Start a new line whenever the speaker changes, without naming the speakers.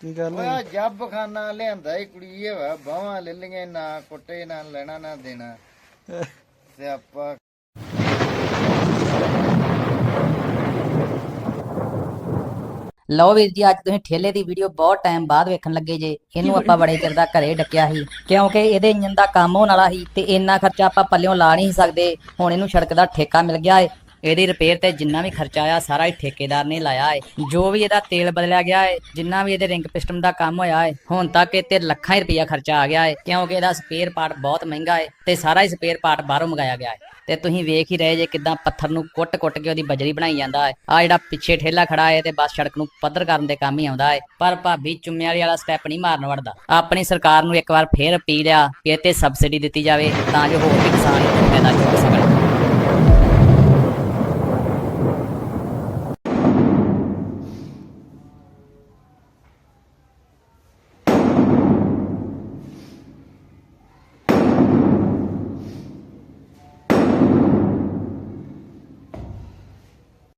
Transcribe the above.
ਕੀ ਗੱਲ
ਓਏ ਜੱਬ ਖਾਨਾ ਲਿਆਂਦਾ ਹੀ ਕੁੜੀ ਇਹ ਵਾ ਬਾਹਾਂ ਲੈ ਲਈਆਂ ਨਾ ਕੁੱਟੇ ਨਾ ਲੈਣਾ ਨਾ ਦੇਣਾ। ਤੇ ਆਪਾਂ
ਲਓ ਵੀਰ ਜੀ ਅੱਜ ਤੁਸੀਂ ਠੇਲੇ ਦੀ ਵੀਡੀਓ ਬਹੁਤ ਟਾਈਮ ਬਾਅਦ ਵੇਖਣ ਲੱਗੇ ਜੇ। ਇਹਨੂੰ ਆਪਾਂ ਬੜੇ ਚਿਰ ਦਾ ਘਰੇ ਡੱਕਿਆ ਸੀ। ਕਿਉਂਕਿ ਇਹਦੇ ਇੰਜਨ ਦਾ ਕੰਮ ਹੋਣ ਵਾਲਾ ਸੀ ਤੇ ਇੰਨਾ ਖਰਚਾ ਆਪਾਂ ਪੱਲਿਓਂ ਲਾ ਨਹੀਂ ਸੀ ਸਕਦੇ। ਹੁਣ ਇਹਨੂੰ ਸੜਕ ਦਾ ਠੇਕਾ ਮਿਲ ਗਿਆ ਏ। ਇਹਦੀ ਰਿਪੇਅਰ ਤੇ ਜਿੰਨਾ ਵੀ ਖਰਚਾ ਆਇਆ, ਸਾਰਾ ਹੀ ਠੇਕੇਦਾਰ ਨੇ ਲਾਇਆ ਹੈ ਜੋ ਵੀ ਇਹਦਾ ਤੇਲ ਬਦਲਿਆ ਗਿਆ ਹੈ ਜਿੰਨਾ ਵੀ ਇਹਦੇ ਰਿੰਗ ਪਿਸਟਨ ਦਾ ਕੰਮ ਹੋਇਆ ਹੈ ਹੁਣ ਤੱਕ ਇਹ ਤੇ ਲੱਖਾਂ ਹੀ ਰੁਪਇਆ ਖਰਚਾ ਆ ਗਿਆ ਹੈ ਕਿਉਂਕਿ ਇਹਦਾ ਸਪੇਅਰ ਪਾਰਟ ਬਹੁਤ ਮਹਿੰਗਾ ਹੈ ਤੇ ਸਾਰਾ ਹੀ ਸਪੇਅਰ ਪਾਰਟ ਬਾਹਰੋਂ ਮੰਗਾਇਆ ਗਿਆ ਹੈ ਤੇ ਤੁਸੀਂ ਵੇਖ ਹੀ ਰਹੇ ਜੇ ਕਿਦਾਂ ਪੱਥਰ ਨੂੰ ਕੁੱਟ-ਕੁੱਟ ਕੇ ਉਹਦੀ ਬਜਰੀ ਬਣਾਈ ਜਾਂਦਾ ਹੈ ਆ ਜਿਹੜਾ ਪਿੱਛੇ ਠੇਲਾ ਖੜਾ ਹੈ ਤੇ ਬਸ ਸੜਕ ਨੂੰ ਪੱਧਰ ਕਰਨ ਦੇ ਕੰਮ ਹੀ ਆਉਂਦਾ ਹੈ ਪਰ ਭਾਬੀ ਚੁੰਮੇ ਵਾਲੀ ਵਾਲਾ ਸਟੈਪ ਨਹੀਂ ਮਾਰਨ ਵੜਦਾ। ਆਪਣੀ ਸਰਕਾਰ ਨੂੰ ਇੱਕ ਵਾਰ ਫੇਰ ਅਪੀਲ ਆ ਕਿ ਇਹ ਤੇ ਸਬਸਿਡੀ ਦਿੱਤੀ ਜਾਵੇ ਤਾਂ ਜੋ ਹੋਰ ਵੀ ਕਿਸਾਨ ਇਹ ਫਾਇਦਾ ਚੁੱਕ ਸਕਣ।